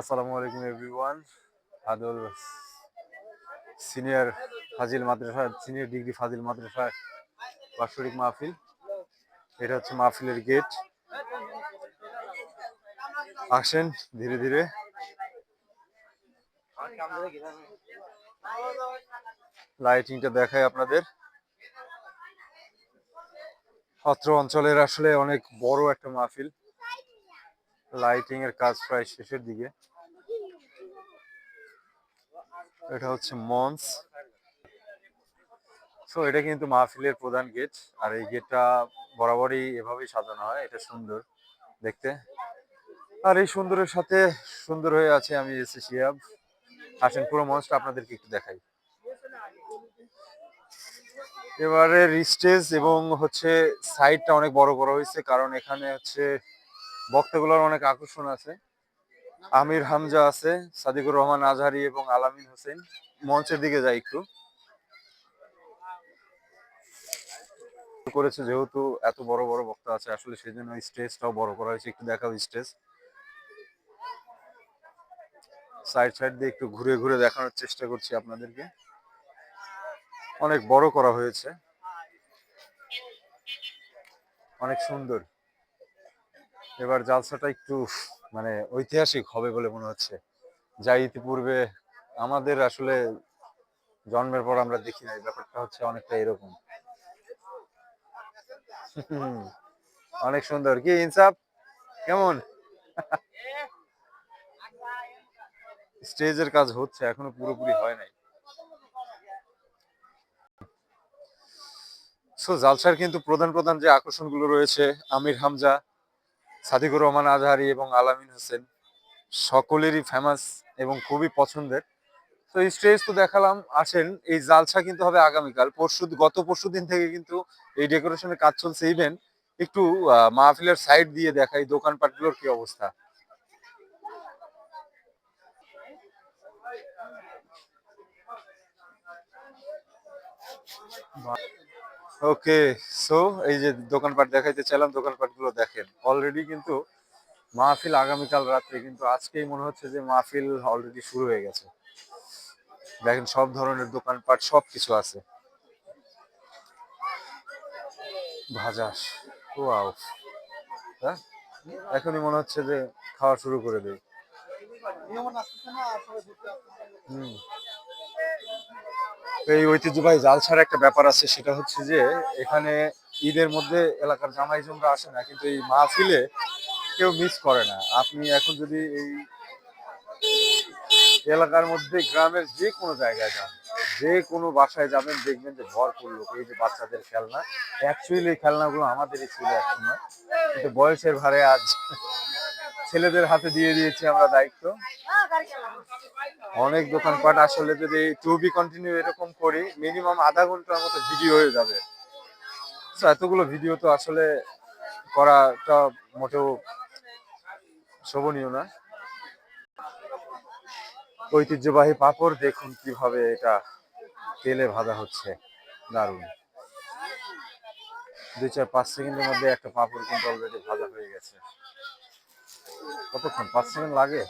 আসসালামু আলাইকুম, এভরিওয়ান। আদল সিনিয়র ফাজিল মাদ্রাসা, সিনিয়র ডিগ্রি ফাজিল মাদ্রাসা বাৎসরিক মাহফিল। এটা হচ্ছে মাহফিলের গেট। আসেন ধীরে ধীরে। লাইটিংটা দেখায় আপনাদের। অত্র অঞ্চলের আসলে অনেক বড় একটা মাহফিল। লাইটিং এর কাজ প্রায় শেষের দিকে। এটা হচ্ছে মঞ্চ। সো এটা কিন্তু মাহফিলের প্রধান গেট, আর এই গেটটা বরাবরই এভাবেই সাজানো হয়, এটা সুন্দর দেখতে। আর এই সুন্দরের সাথে সুন্দর হয়ে আছে আমি এসে শিয়াব। আসেন, পুরো মঞ্চটা আপনাদেরকে একটু দেখাই। এবারের স্টেজ এবং হচ্ছে সাইডটা অনেক বড় করা হয়েছে, কারণ এখানে হচ্ছে বক্তাগুলোর অনেক আকর্ষণ আছে। আমির হামজা আছে, সাদিকুর রহমান আজহারি এবং আলামিন হোসেন। মঞ্চের দিকে যাই একটু। করেছে যেহেতু এত বড় বড় বক্তা আছে, আসলে সেই জন্য স্টেজটাও বড় করা হয়েছে। একটু দেখাও স্টেজ। সাইড সাইড দিয়ে একটু ঘুরে ঘুরে দেখানোর চেষ্টা করছি আপনাদেরকে। অনেক বড় করা হয়েছে। অনেক সুন্দর। এবার জালসাটা একটু মানে ঐতিহাসিক হবে বলে মনে হচ্ছে। যা ইতিপূর্বে আমাদের আসলে জন্মের পর আমরা দেখি নাই, ব্যাপারটা হচ্ছে অনেকটা এরকম। অনেক সুন্দর। কি, ইনসাফ? কেমন? স্টেজের কাজ হচ্ছে, এখনও পুরোপুরি হয় নাই। সো জালসার কিন্তু প্রধান প্রধান যে আকর্ষণগুলো রয়েছে, আমির হামজা সাদিকুর রহমান আজহারি এবং আলামিন হোসেন সকলেরই ফেমাস এবং খুবই পছন্দের। তো এই স্টেজ তো দেখালাম, আসেন, এই জালসা কিন্তু হবে আগামীকাল। পরশু, গত পরশু দিন থেকে কিন্তু এই ডেকোরেশনের কাজ চলছে। ইভেন একটু মাহফিলের সাইড দিয়ে দেখাই, দোকানপাটগুলোর কি অবস্থা। ওকে সো এই যে দোকানপাট দেখাইতে চাইলাম, দোকানপাটগুলো দেখেন। অলরেডি কিন্তু মাহফিল আগামীকাল রাত্রে কিন্তু আজকেই মনে হচ্ছে যে মাহফিল অলরেডি শুরু হয়ে গেছে। দেখেন সব ধরনের দোকানপাট সব কিছু আছে। ভাজা ওয়াও হ্যাঁ? এখনই মনে হচ্ছে যে খাওয়া শুরু করে দেই। হুম। এই ঐতিহ্যবাহী জালসার একটা ব্যাপার আছে, সেটা হচ্ছে যে এখানে ঈদের মধ্যে এলাকার জামাই জমরা আসে না, কিন্তু এই মাহফিলে কেউ মিস করে না। আপনি এখন যদি এই এলাকার মধ্যে গ্রামের যে কোনো জায়গায় যান, যে কোনো বাসায় যাবেন, দেখবেন যে ভরপুর লোক, এই যে বাচ্চাদের খেলনা। অ্যাকচুয়ালি খেলনাগুলো আমাদেরই ছিল একসময় কিন্তু বয়সের ভারে আজ ছেলেদের হাতে দিয়ে দিয়েছি আমরা দায়িত্ব। অনেক দোকানপাট আসলে যদি টু বি কন্টিনিউ এরকম করি মিনিমাম আধা ঘণ্টার মতো ভিডিও হয়ে যাবে। এতগুলো ভিডিও তো আসলে করাটা মোটেও শোভনীয় না। ঐতিহ্যবাহী পাপড় দেখুন কীভাবে এটা তেলে ভাজা হচ্ছে। দারুণ। দুই চার পাঁচ সেকেন্ডের মধ্যে একটা পাপড় কিন্তু অলরেডি ভাজা হয়ে গেছে। কতক্ষণ? পাঁচ সেকেন্ড লাগে?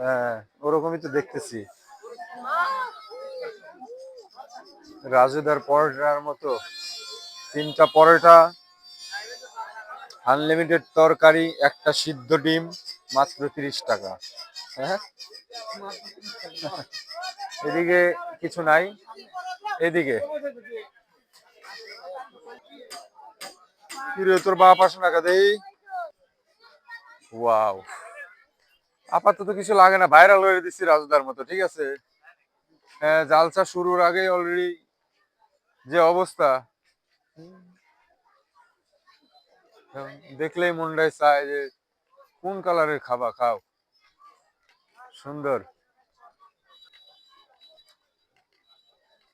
হ্যাঁ ওরকমই তো দেখতেছি। রাজুদার পরোটার মতো। তিনটা পরোটা আনলিমিটেড তরকারি একটা সিদ্ধ ডিম মাত্র তিরিশ টাকা। হ্যাঁ? এদিকে কিছু নাই। এদিকে? কিরে তোর বাপ আসে না কাদেই ওয়াও আপাতত কিছু লাগে না ভাইরাল হয়ে দিচ্ছি রাজুদার মতো ঠিক আছে হ্যাঁ জালসা শুরুর আগে অলরেডি যে অবস্থা হুম, দেখলেই মনটাই চায় যে কোন কালারের খাবা খাও সুন্দর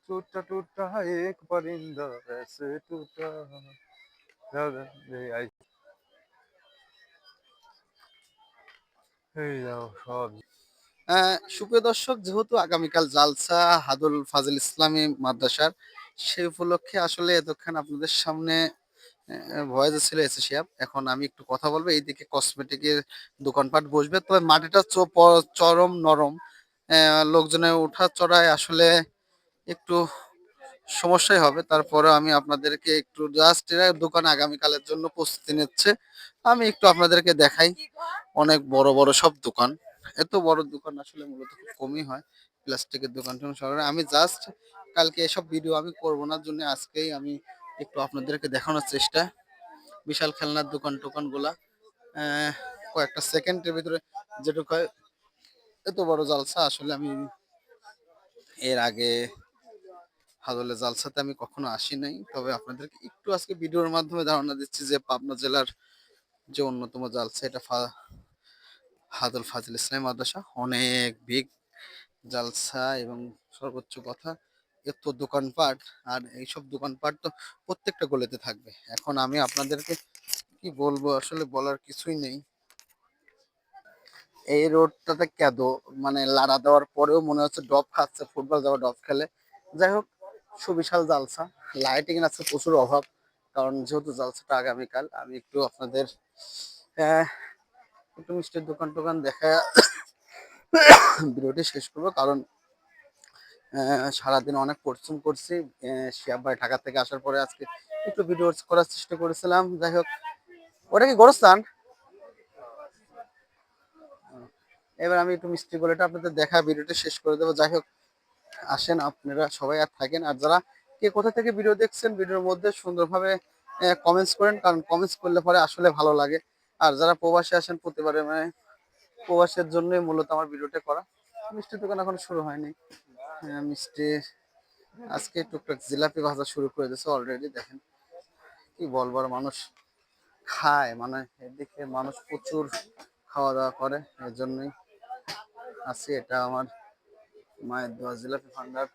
टूटा टूटा एक परिंदा ऐसे टूटा সুপ্রিয় দর্শক, যেহেতু আগামীকাল জালসা, হাদুল ফাজিল ইসলামী মাদ্রাসার সেই উপলক্ষে আসলে এতক্ষণ আপনাদের সামনে ভয়েস ছিল এসে শিয়াব এখন আমি একটু কথা বলব, এইদিকে কসমেটিকের দোকানপাট বসবে। তবে মাটিটা চরম নরম। লোকজনের ওঠা চড়ায় আসলে একটু সমস্যাই হবে। তারপরে আমি আপনাদেরকে একটু জাস্ট এরা দোকান আগামীকালের জন্য প্রস্তুতি নিচ্ছে। আমি একটু আপনাদেরকে দেখাই অনেক বড় বড় সব দোকান। এত বড় দোকান আসলে মূলত খুব কমই হয়। প্লাস্টিকের দোকান শহরে আমি জাস্ট কালকে এসব ভিডিও আমি করব না, জন্য আজকেই আমি একটু আপনাদেরকে দেখানোর চেষ্টা। বিশাল খেলনার দোকান টোকানগুলা কয়েকটা সেকেন্ডের ভিতরে যেটুকু এত বড় জালসা আসলে আমি এর আগে হাদলে জালসাতে আমি কখনো আসি নাই। তবে আপনাদেরকে একটু আজকে ভিডিওর মাধ্যমে ধারণা দিচ্ছি যে পাবনা জেলার যে অন্যতম জালসা এটা হাদল ফাজিল ইসলাম মাদ্রাসা। অনেক বিগ জালসা এবং সর্বোচ্চ কথা, এত দোকানপাট আর এইসব দোকানপাট তো প্রত্যেকটা গলিতে থাকবে। এখন আমি আপনাদেরকে কি বলব, আসলে বলার কিছুই নেই। এই রোডটাতে কেদ মানে লাড়া দেওয়ার পরেও মনে হচ্ছে ডব খাচ্ছে, ফুটবল যাওয়া ডব খেলে। যাই হোক সুবিশাল জালসা। লাইটিং আছে প্রচুর অভাব কারণ যেহেতু জালসাটা আগামীকাল আমি একটু আপনাদের আহ, একটু মিষ্টির দোকান টোকান দেখা ভিডিওটি শেষ করব কারণ সারাদিন অনেক পরিশ্রম করছি। শিয়াব ঢাকা থেকে আসার পরে আজকে একটু ভিডিও করার চেষ্টা করেছিলাম। যাই হোক ওটা কি গোরস্থান? এবার আমি একটু মিষ্টি বলেটা আপনাদের দেখা ভিডিওটা শেষ করে দেবো। যাই হোক আসেন, আপনারা সবাই আর থাকেন। আর যারা কে কোথা থেকে ভিডিও দেখছেন, ভিডিওর মধ্যে সুন্দরভাবে কমেন্টস করেন, কারণ কমেন্টস করলে পরে আসলে ভালো লাগে। আর যারা প্রবাসী আসেন, প্রতিবারে মানে প্রবাসের জন্যই মূলত আমার ভিডিওটা করা। মিষ্টির দোকান এখন শুরু হয়নি। মিষ্টি, আজকে টুকটাক জিলাপি ভাজা শুরু করে দিয়েছে অলরেডি দেখেন। কি বলবার মানুষ খায় মানে এদিকে মানুষ প্রচুর খাওয়া দাওয়া করে এর জন্যই আছি এটা আমার মায়ের দোয়া, জিলাপি ভান্ডার।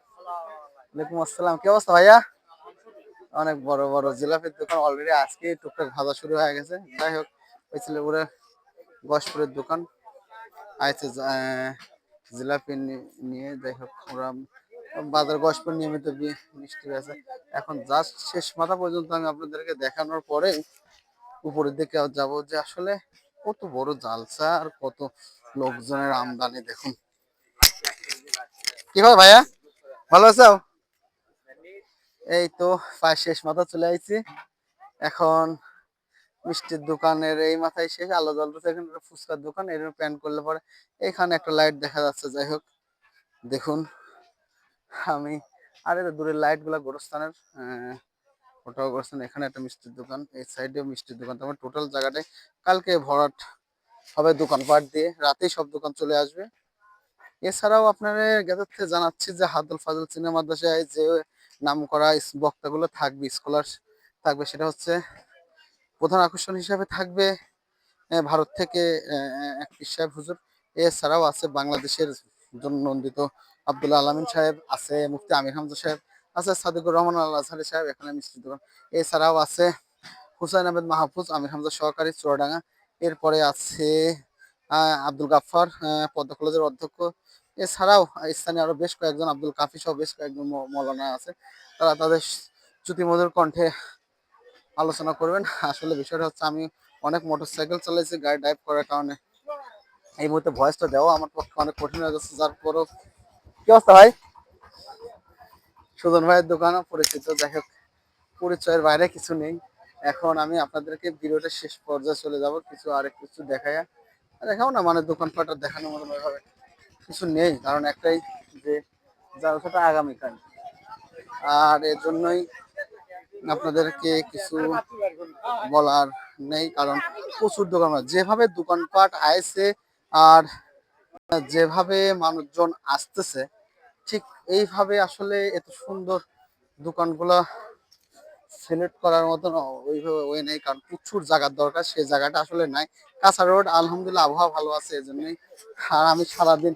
ওয়ালাইকুম আসসালাম। কি অবস্থা ভাইয়া? অনেক বড় বড় জিলাপির দোকান অলরেডি আজকে টুকটাক ভাজা শুরু হয়ে গেছে। যাই হোক, ওই ছেলেপুরে গসপুরের দোকান। আইছে জিলাপি নিয়ে, যাই হোক, ওরা বাজার গসপুর নিয়মিত মিষ্টি আছে এখন জাস্ট শেষ মাথা পর্যন্ত আমি আপনাদেরকে দেখানোর পরে উপরের দিকে যাব যে আসলে কত বড় জালসা আর কত লোকজনের আমদানি, দেখুন। কি হয় ভাইয়া? ভালো আছো? এই তো, প্রায় শেষ মাথা চলে আইছি। এখন মিষ্টির দোকানের এই মাথায় শেষ, আলো জ্বলতেছে, এখানে ফুচকার দোকান, এর প্যান করলে পরে এখানে একটা লাইট দেখা যাচ্ছে, যাই হোক। দেখুন, আমি, আর দূরের লাইটগুলা গোরস্থানের ওটাও গোরস্থান এখানে একটা মিষ্টির দোকান, এই সাইডেও মিষ্টির দোকান। তোমার টোটাল জায়গাটায় কালকে ভরাট হবে দোকানপাট দিয়ে, রাতেই সব দোকান চলে আসবে। এছাড়াও আপনারা গেদার জানাচ্ছি যে হাদুল ফাজল সিনেমা মাদ্রাসায় যে নাম করা বক্তাগুলো থাকবে স্কলার থাকবে, সেটা হচ্ছে প্রধান আকর্ষণ হিসাবে থাকবে ভারত থেকে সাহেব হুজুর। এছাড়াও আছে বাংলাদেশের জন্য নন্দিত আব্দুল্লাহ আলমিন সাহেব, আছে মুফতি আমির হামজা সাহেব, আছে সাদিকুর রহমান আল আজহারি সাহেব, এখানে দোকান। এছাড়াও আছে হুসাইন আহমেদ মাহফুজ, আমির হামজা সহকারী চুয়াডাঙ্গা। এরপরে আছে আব্দুল গাফফার আহ, পদ্মা কলেজের অধ্যক্ষ। এছাড়াও স্থানীয় আরও বেশ কয়েকজন আব্দুল কাফি সহ বেশ কয়েকজন মৌলানা আছে। তারা তাদের শ্রুতিমধুর কণ্ঠে আলোচনা করবেন। আসলে বিষয়টা হচ্ছে আমি অনেক মোটরসাইকেল চালাইছি গাড়ি ড্রাইভ করার কারণে। এই মুহূর্তে ভয়েসটা দেওয়া আমার পক্ষে অনেক কঠিন হয়ে যাচ্ছে যার পরও কি অবস্থা ভাই? সুজন ভাইয়ের দোকানও পরিচিত যাই হোক পরিচয়ের বাইরে কিছু নেই। এখন আমি আপনাদেরকে ভিডিওটা শেষ পর্যায়ে চলে যাব কিছু আরেক কিছু দেখায়া দেখাও না মানে দোকানপাট আর দেখানোর মতন ওইভাবে কিছু নেই। কারণ একটাই যে, যার জালসাটা আগামীকাল। আর এর জন্যই আপনাদেরকে কিছু বলার নেই, কারণ প্রচুর দোকান যেভাবে দোকানপাট আইছে আর যেভাবে মানুষজন আসতেছে, ঠিক এইভাবে আসলে এত সুন্দর দোকানগুলা সিলেক্ট করার মতন ওইভাবে ওই নেই, কারণ প্রচুর জায়গার দরকার সেই জায়গাটা আসলে নাই। কাঁচা রোড, আলহামদুলিল্লাহ, আবহাওয়া ভালো আছে এই জন্যই আর আমি সারাদিন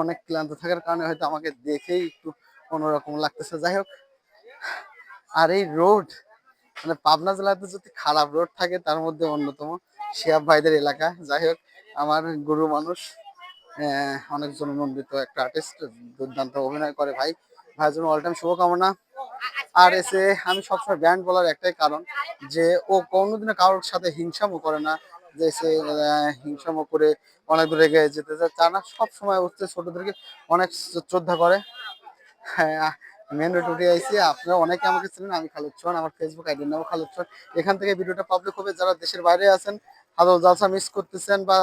অনেক ক্লান্ত থাকার কারণে হয়তো আমাকে দেখেই একটু অন্যরকম লাগতেছে। যাই হোক, আর এই রোড মানে পাবনা জেলাতে যদি খারাপ রোড থাকে, তার মধ্যে অন্যতম শিয়াব ভাইদের এলাকা। যাই হোক, আমার গুরু মানুষ অনেক জননন্দিত একটা আর্টিস্ট দুর্দান্ত অভিনয় করে ভাই। ভাইয়ের জন্য অল টাইম শুভকামনা। আর এসে আমি সবসময় ব্র্যান্ড বলার একটাই কারণ যে ও কোনোদিনও কারোর সাথে হিংসামো করে না যে সে আহ, হিংসামো করে অনেক দূরে এগিয়ে যেতে চায় তা না সবসময় হচ্ছে ছোটদেরকে অনেক শ্রদ্ধা করে। হ্যাঁ মেন রোড উঠে আইসি আপনারা অনেকে আমাকে চিনেন আমি খালুদ চৌহান আমার ফেসবুক আইডির নাম খালুদ চৌহান। এখান থেকে ভিডিওটা পাবলিক হবে যারা দেশের বাইরে আছেন হাদল জালসা মিস করতেছেন বা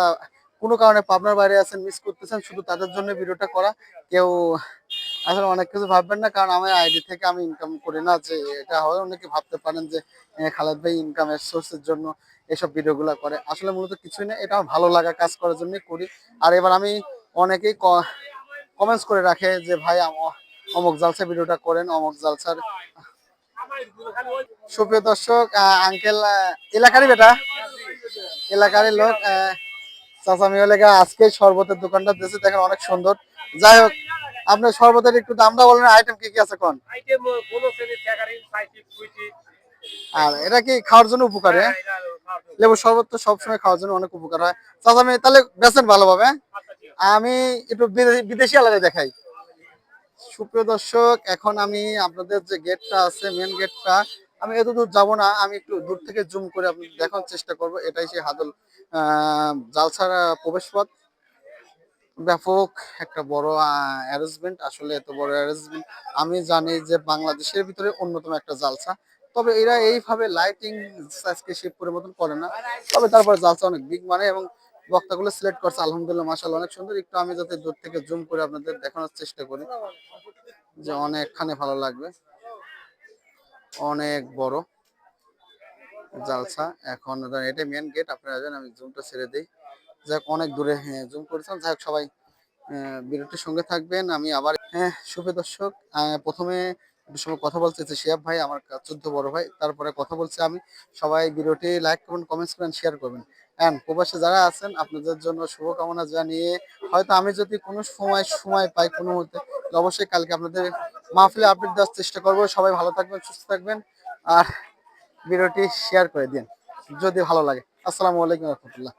কোনো কারণে পাবনার বাইরে আছেন মিস করতেছেন শুধু তাদের জন্য ভিডিওটা করা। কেউ আসলে অনেক কিছু ভাববেন না কারণ আমার আইডি থেকে আমি ইনকাম করি না যে এটা হয়। অনেকে ভাবতে পারেন যে খালেদ ভাই ইনকামের সোর্সের জন্য এসব ভিডিওগুলো করে। আসলে মূলত কিছুই না এটা আমার ভালো লাগা কাজ করার জন্যই করি। আর এবার আমি অনেকেই কমেন্টস করে রাখে যে ভাই অমক জালসা ভিডিওটা করেন অমুক জালসার সুপ্রিয় দর্শক আঙ্কেল এলাকারই বেটা। এলাকারই লোক আহ, চাচা মেয়ে লেগা আজকে শরবতের দোকানটা দিয়েছে দেখেন অনেক সুন্দর। যাই হোক আপনার শরবতের একটু দামটা বলেন আইটেম কি কি আছে কোন? আইটেম কোনো শ্রেণির সাইটিক সুইটি আর এটা কি খাওয়ার জন্য উপকার হ্যাঁ? লেবু শরবত তো সবসময় খাওয়ার জন্য অনেক উপকার হয়। চাচা মেয়ে তাহলে বেছেন ভালোভাবে হ্যাঁ? আমি একটু বিদেশি আলাদা দেখাই। সুপ্রিয় দর্শক এখন আমি আপনাদের যে গেটটা আছে মেন গেটটা আমি এত দূর যাব না আমি একটু দূর থেকে জুম করে আপনাদের দেখানোর চেষ্টা করব। এটাই সেই হাদল আহ, জালসার প্রবেশ পথ ব্যাপক একটা বড় অ্যারেঞ্জমেন্ট আসলে এত বড় অ্যারেঞ্জমেন্ট আমি জানি যে বাংলাদেশের ভিতরে অন্যতম একটা জালসা। তবে এরা এইভাবে লাইটিং আজকে পরিবর্তন করে না। তবে তারপরে জালসা অনেক বিগ মানে এবং বক্তাগুলো সিলেক্ট করছে, আলহামদুলিল্লাহ মাসাল্লাহ অনেক সুন্দর। একটু আমি যাতে দূর থেকে জুম করে আপনাদের দেখানোর চেষ্টা করি, যে অনেকখানে ভালো লাগবে। অনেক বড় জালসা। এখন এটা মেন গেট আপনারা জানেন আমি জুমটা ছেড়ে দিই। যাক, অনেক দূরে হ্যাঁ জুম করেছেন যাই সবাই ভিডিওটির সঙ্গে থাকবেন। আমি আবার হ্যাঁ শুভ দর্শক প্রথমে একটু সময় কথা শিয়াব ভাই, আমার চোদ্দ বড় ভাই। তারপরে কথা বলছি আমি। সবাই ভিডিওটি লাইক করবেন কমেন্টস করেন শেয়ার করবেন। অ্যান্ড প্রবাসে যারা আছেন, আপনাদের জন্য শুভকামনা জানিয়ে, হয়তো আমি যদি কোনো সময় সময় পাই কোনো মুহূর্তে অবশ্যই কালকে আপনাদের মাহফিলে আপডেট দেওয়ার চেষ্টা করব। সবাই ভালো থাকবেন, সুস্থ থাকবেন। আর ভিডিওটি শেয়ার করে দিন, যদি ভালো লাগে। আসসালামু আলাইকুম রহমতুল্লাহ।